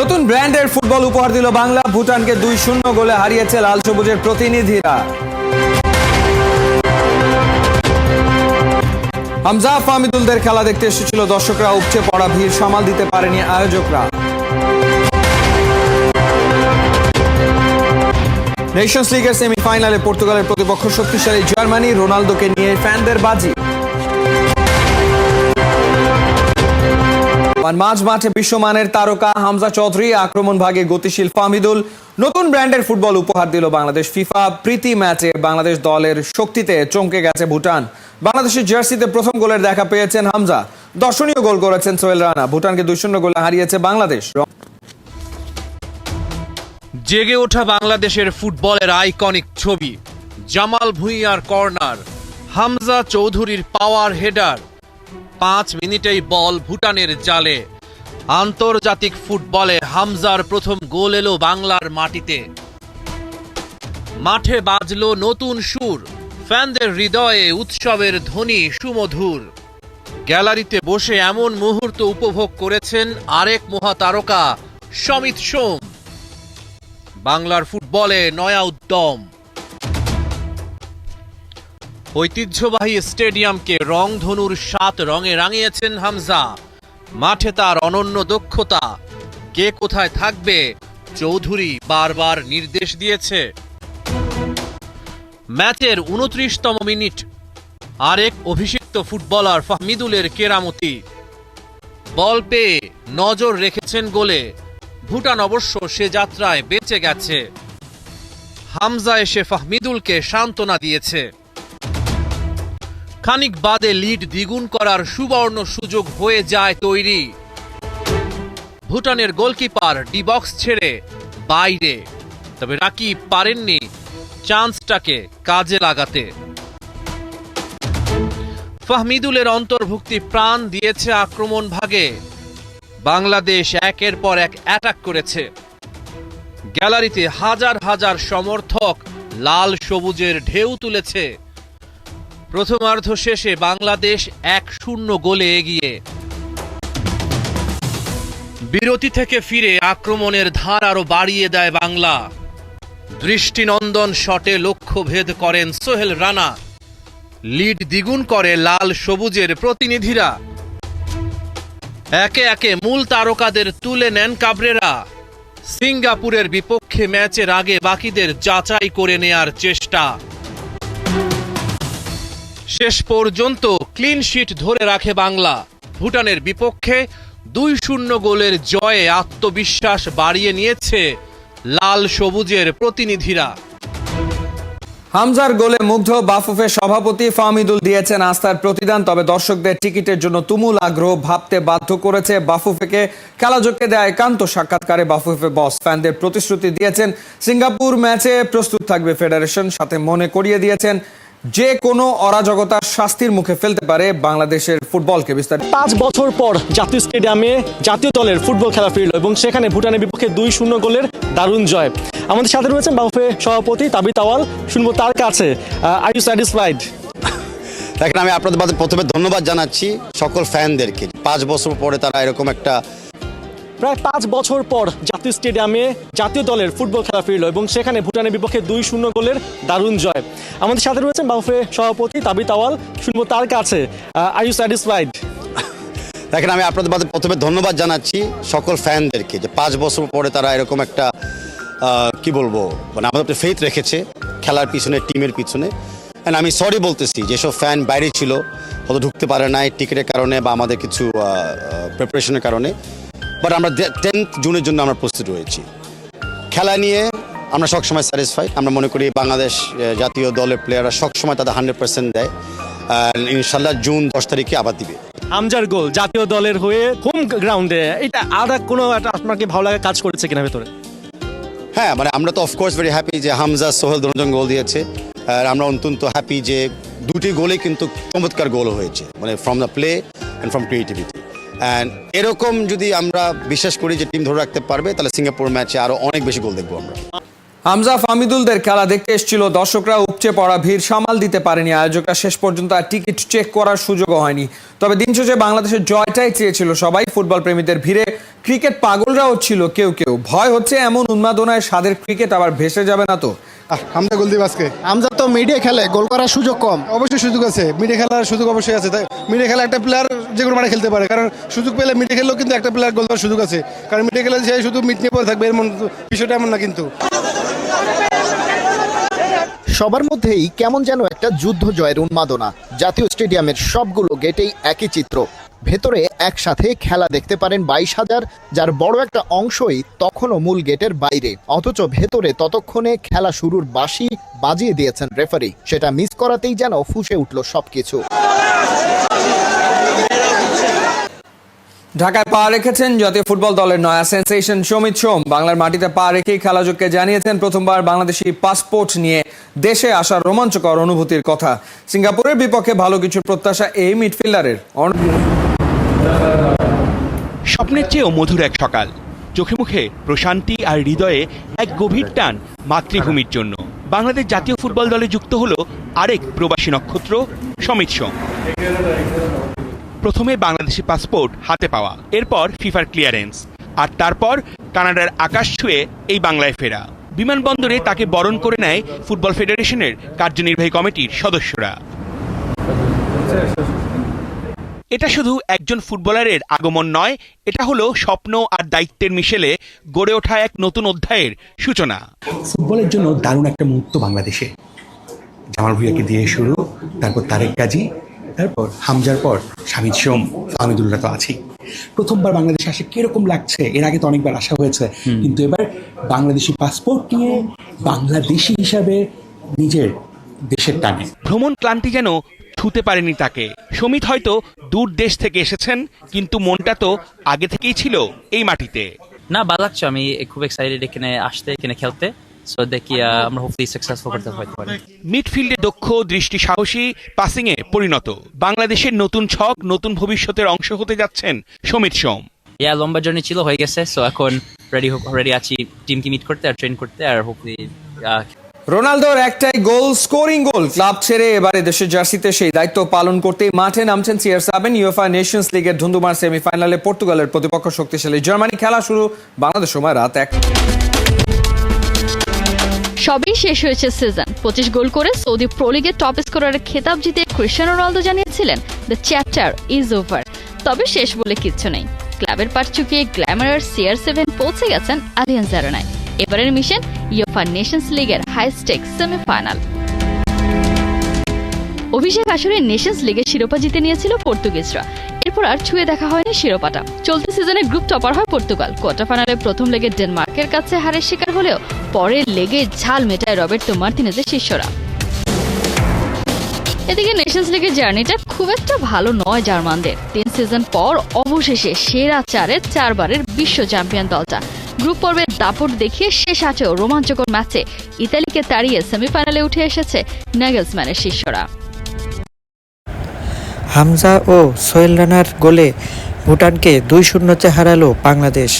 নতুন ব্র্যান্ডের ফুটবল উপহার দিল বাংলা। ভুটানকে দুই শূন্য গোলে হারিয়েছে লাল সবুজের প্রতিনিধিরা। হামজা ফামিদুলদের খেলা দেখতে এসেছিল। দর্শকরা উপচে পড়া ভিড় সামাল দিতে পারেনি আয়োজকরা। নেশনস লিগের সেমিফাইনালে পর্তুগালের প্রতিপক্ষ শক্তিশালী জার্মানি। রোনালদোকে নিয়ে ফ্যানদের বাজি। মাঝ মাঠে বিশ্বমানের তারকা হামজা চৌধুরী আক্রমণ ভাগে গতিশীল ফামিদুল নতুন ব্র্যান্ডের ফুটবল উপহার দিল বাংলাদেশ ফিফা। প্রীতি ম্যাচে বাংলাদেশ দলের শক্তিতে চমকে গেছে ভুটান। বাংলাদেশের জার্সিতে প্রথম গোলের দেখা পেয়েছেন হামজা। দর্শনীয় গোল করেছেন সোহেল রানা। ভুটানকে দুই শূন্য গোলে হারিয়েছে বাংলাদেশ। জেগে ওঠা বাংলাদেশের ফুটবলের আইকনিক ছবি, জামাল ভুঁইয়ার কর্নার, হামজা চৌধুরীর পাওয়ার হেডার। পাঁচ মিনিটেই বল ভুটানের জালে। আন্তর্জাতিক ফুটবলে হামজার প্রথম গোল এলো বাংলার মাটিতে। মাঠে বাজলো নতুন সুর। ফ্যানদের হৃদয়ে উৎসবের ধ্বনি সুমধুর। গ্যালারিতে বসে এমন মুহূর্ত উপভোগ করেছেন আরেক মহাতারকা, সমিত সোম। বাংলার ফুটবলে নয়া উদ্যম। ঐতিহ্যবাহী স্টেডিয়ামকে রংধনুর সাত রঙে রাঙিয়েছেন হামজা। মাঠে তার অনন্য দক্ষতা। কে কোথায় থাকবে, চৌধুরী বারবার নির্দেশ দিয়েছে। ম্যাচের উনত্রিশতম মিনিট। আরেক অভিষিক্ত ফুটবলার ফাহমিদুলের কেরামতি। বল পেয়ে নজর রেখেছেন গোলে। ভুটান অবশ্য সে যাত্রায় বেঁচে গেছে। হামজা এসে ফাহমিদুলকে সান্ত্বনা দিয়েছে। খানিক বাদে লিড দ্বিগুণ করার সুবর্ণ সুযোগ হয়ে যায় তৈরি। ভুটানের গোলকিপার ডিবক্স ছেড়ে বাইরে। তবে রাকিব পারেননি চান্সটাকে কাজে লাগাতে। ফাহমিদুলের অন্তর্ভুক্তি প্রাণ দিয়েছে আক্রমণ ভাগে। বাংলাদেশ একের পর এক অ্যাটাক করেছে। গ্যালারিতে হাজার হাজার সমর্থক লাল সবুজের ঢেউ তুলেছে। প্রথমার্ধ শেষে বাংলাদেশ এক শূন্য গোলে এগিয়ে। বিরতি থেকে ফিরে আক্রমণের ধার আরও বাড়িয়ে দেয় বাংলা। দৃষ্টিনন্দন শটে লক্ষ্য ভেদ করেন সোহেল রানা। লিড দ্বিগুণ করে লাল সবুজের প্রতিনিধিরা। একে একে মূল তারকাদের তুলে নেন কাবরেরা। সিঙ্গাপুরের বিপক্ষে ম্যাচের আগে বাকিদের যাচাই করে নেয়ার চেষ্টা। শেষ পর্যন্ত ক্লিন শিট ধরে রাখে বাংলা। ভুটানের বিপক্ষে দুই শূন্য গোলের জয়ে আত্মবিশ্বাস বাড়িয়ে নিয়েছে লাল সবুজের প্রতিনিধিরা। হামজার গোলে মুগ্ধ বাফুফের সভাপতি ফামিদুল দিয়েছেন আস্থার প্রতিদান, তবে দর্শকদের টিকিটের জন্য তুমুল আগ্রহ ভাবতে বাধ্য করেছে বাফুফেকে। খেলাযোগকে দেয় একান্ত সাক্ষাৎকারে বাফুফে বস ফ্যানদের প্রতিশ্রুতি দিয়েছেন। সিঙ্গাপুর ম্যাচে প্রস্তুত থাকবে ফেডারেশন, সাথে মনে করিয়ে দিয়েছেন যে কোনো অরাজকতার শাস্তির মুখে ফেলতে পারে বাংলাদেশের ফুটবলকে বিস্তারিত পাঁচ বছর পর জাতীয় স্টেডিয়ামে জাতীয় দলের ফুটবল খেলা ফিরল এবং সেখানে ভুটানের বিপক্ষে দুই শূন্য গোলের দারুণ জয়। আমাদের সাথে রয়েছেন বাউফে সভাপতি তাবি তাওয়াল। শুনব তার কাছে। আর ইউ স্যাটিসফাইড দেখেন আমি আপনাদের প্রথমে ধন্যবাদ জানাচ্ছি সকল ফ্যানদেরকে। পাঁচ বছর পরে তারা এরকম একটা প্রায় পাঁচ বছর পর জাতীয় স্টেডিয়ামে জাতীয় দলের ফুটবল খেলা ফিরল এবং সেখানে ভুটানের বিপক্ষে দুই শূন্য গোলের দারুণ জয়। আমাদের সাথে রয়েছেন বাউফে সভাপতি তাবি তাওয়াল। শুনব তার কাছে। আর ইউ স্যাটিসফাইড দেখেন, আমি আপনাদের মাঝে প্রথমে ধন্যবাদ জানাচ্ছি সকল ফ্যানদেরকে যে পাঁচ বছর পরে তারা এরকম একটা কি বলব মানে আমাদের ফেথ রেখেছে খেলার পিছনে, টিমের পিছনে। অ্যান্ড আমি সরি বলতেছি, যেসব ফ্যান বাইরে ছিল, হয়তো ঢুকতে পারে নাই টিকিটের কারণে বা আমাদের কিছু প্রিপারেশনের কারণে। বাট আমরা টেন্থ জুনের জন্য আমরা প্রস্তুত রয়েছি খেলা নিয়ে আমরা সবসময় স্যাটিসফাইড আমরা মনে করি বাংলাদেশ জাতীয় দলের প্লেয়াররা সবসময় তাদের হান্ড্রেড পার্সেন্ট দেয়। ইনশাল্লাহ জুন দশ তারিখে আবার দিবে। হামজার গোল জাতীয় দলের হয়ে হোম গ্রাউন্ডে এটা আর কোনো একটা আপনাকে ভালো লাগা কাজ করেছে কিনা ভেতরে? হ্যাঁ মানে আমরা তো অফকোর্স ভেরি হ্যাপি যে হামজা সোহেল দুজন গোল দিয়েছে। আর আমরা অত্যন্ত হ্যাপি যে দুটি গোলে কিন্তু চমৎকার গোল হয়েছে। মানে from the play and from creativity and এরকম যদি আমরা বিশ্বাস করি যে টিম ধরে রাখতে পারবে, তাহলে সিঙ্গাপুর ম্যাচে আরও অনেক বেশি গোল দেখব আমরা। হামজা ফামিদুলদের খেলা দেখতে এসেছিল। দর্শকরা উপচে পড়া ভিড় সামাল দিতে পারেনি। আয়োজকরা শেষ পর্যন্ত আর টিকিট চেক করার সুযোগও হয়নি। তবে দিন শেষে বাংলাদেশের জয়টাই চেয়েছিল সবাই ফুটবল প্রেমীদের ভিড়ে। ক্রিকেট পাগলরাও ছিল কেউ কেউ। ভয় হচ্ছে এমন উন্মাদনায় স্বাদের ক্রিকেট আবার ভেসে যাবে না তো। হামজা গোল দিব আজকে। আমজাদ তো মিডিয়া খেলে গোল করার সুযোগ কম। অবশ্যই সুযোগ আছে মিডিয়া খেলার সুযোগ অবশ্যই আছে। তাই মিডিয়া খেলা একটা প্লেয়ার যে কোনো মাঠে খেলতে পারে কারণ সুযোগ পেলে মিডিয়া খেললেও কিন্তু একটা প্লেয়ার গোল দেওয়ার সুযোগ আছে। কারণ মিডিয়া খেলে সে শুধু মিট নিয়ে পড়ে থাকবে এর মন বিষয়টা এমন না কিন্তু। সবার মধ্যেই কেমন যেন একটা যুদ্ধ জয়ের উন্মাদনা। জাতীয় স্টেডিয়ামের সবগুলো গেটেই একই চিত্র। ভেতরে একসাথে খেলা দেখতে পারেন বাইশ হাজার, যার বড় একটা অংশই তখনও মূল গেটের বাইরে। অথচ ভেতরে ততক্ষণে খেলা শুরুর বাঁশি বাজিয়ে দিয়েছেন রেফারি। সেটা মিস করাতেই যেন ফুসে উঠল সবকিছু। ঢাকায় পা রেখেছেন জাতীয় ফুটবল দলের নয়া সেন্সেশন সমিত সোম। বাংলার মাটিতে পা রেখেই খেলাযোগকে জানিয়েছেন, প্রথমবার বাংলাদেশি পাসপোর্ট নিয়ে দেশে আসার রোমাঞ্চকর অনুভূতির কথা। সিঙ্গাপুরের বিপক্ষে ভালো কিছু প্রত্যাশা এই মিডফিল্ডারের। স্বপ্নের চেয়েও মধুর এক সকাল। চোখে মুখে প্রশান্তি আর হৃদয়ে এক গভীর টান মাতৃভূমির জন্য। বাংলাদেশ জাতীয় ফুটবল দলে যুক্ত হলো আরেক প্রবাসী নক্ষত্র, সমিত সোম। প্রথমে বাংলাদেশি পাসপোর্ট হাতে পাওয়া, এরপর ফিফার ক্লিয়ারেন্স, আর তারপর কানাডার আকাশ ছুঁয়ে এই বাংলায় ফেরা। বিমানবন্দরে তাকে বরণ করে নেয় ফুটবল ফেডারেশনের কার্যনির্বাহী কমিটির সদস্যরা। এটা শুধু একজন ফুটবলারের আগমন নয় এটা হলো স্বপ্ন আর দায়িত্বের মিশেলে গড়ে ওঠা এক নতুন অধ্যায়ের সূচনা। ফুটবলের জন্য দারুণ একটা মুহূর্ত বাংলাদেশে। জামাল ভুইয়াকে দিয়ে শুরু তারপর তারেক কাজী তারপর হামজার পর শামিদ সোম আমিদুল্লাহ তো আছেই। প্রথমবার বাংলাদেশে আসে কীরকম লাগছে এর আগে তো অনেকবার আসা হয়েছে কিন্তু এবার বাংলাদেশি পাসপোর্ট নিয়ে বাংলাদেশি হিসাবে নিজের দেশের টানে। ভ্রমণ ক্লান্তি যেন ছুতে পারেনি তাকে। সমিত হয়তো দূর দেশ থেকে এসেছেন কিন্তু মনটা তো আগে থেকেই ছিল এই মাটিতে। না ভালো লাগছে। আমি খুব এক্সাইটেড এখানে আসতে এখানে খেলতে। সো দেখি আমরা হোপফুলি সাকসেসফুল করতে হইতে পারি। মিডফিল্ডে দক্ষ দৃষ্টি সাহসী পাসিংয়ে পরিণত। বাংলাদেশের নতুন ছক নতুন ভবিষ্যতের অংশ হতে যাচ্ছেন সমিত সোম। ইয়া লম্বা জার্নি ছিল হয়ে গেছে। সো এখন রেডি রেডি আছি টিমকে মিট করতে আর ট্রেন করতে আর হোপফুলি রোনালদোর একটাই গোল, স্কোরিং গোল। ক্লাব ছেড়ে এবারে দেশের জার্সিতে সেই দায়িত্ব পালন করতেই মাঠে নামছেন সিআর সাবেন ইউএফা নেশনস লিগের ধুন্দুমার সেমিফাইনালে পর্তুগালের প্রতিপক্ষ শক্তিশালী। জার্মানি খেলা শুরু বাংলাদেশ সময় রাত এক। সবই শেষ হয়েছে সিজন পঁচিশ গোল করে সৌদি প্রো লিগের টপ স্কোরারের খেতাব জিতে ক্রিস্টিয়ানো রোনালদো জানিয়েছিলেন দ্য চ্যাপ্টার ইজ ওভার তবে শেষ বলে কিচ্ছু নেই। ক্লাবের পাট চুকিয়ে গ্ল্যামারার সিআর সেভেন পৌঁছে গেছেন আলিয়ান্স অ্যারেনায় এবারের মিশন ইয়োফা নেশনস লিগের হাই স্টেক সেমিফাইনাল অভিষেক আসরে নেশনস লিগের শিরোপা জিতে নিয়েছিল পর্তুগিজরা। এরপর আর ছুঁয়ে দেখা হয়নি শিরোপাটা। চলতি সিজনে গ্রুপ টপার হয় পর্তুগাল। কোয়ার্টার ফাইনালে প্রথম লেগে ডেনমার্কের কাছে হারের শিকার হলেও পরের লেগে ঝাল মেটায় রবার্টো মার্তিনেজের শিষ্যরা। এদিকে নেশনস লিগের জার্নিটা খুব একটা ভালো নয় জার্মানদের। তিন সিজন পর অবশেষে সেরা চারে চারবারের বিশ্ব চ্যাম্পিয়ন দলটা। গ্রুপ পর্বের দাপট দেখিয়ে শেষ আটেও রোমাঞ্চকর ম্যাচে ইতালিকে তাড়িয়ে সেমিফাইনালে উঠে এসেছে নাগেলসম্যানের শিষ্যরা। হামজা ও সোহেল রানার গোলে ভুটানকে দুই শূন্যতে হারালো বাংলাদেশ।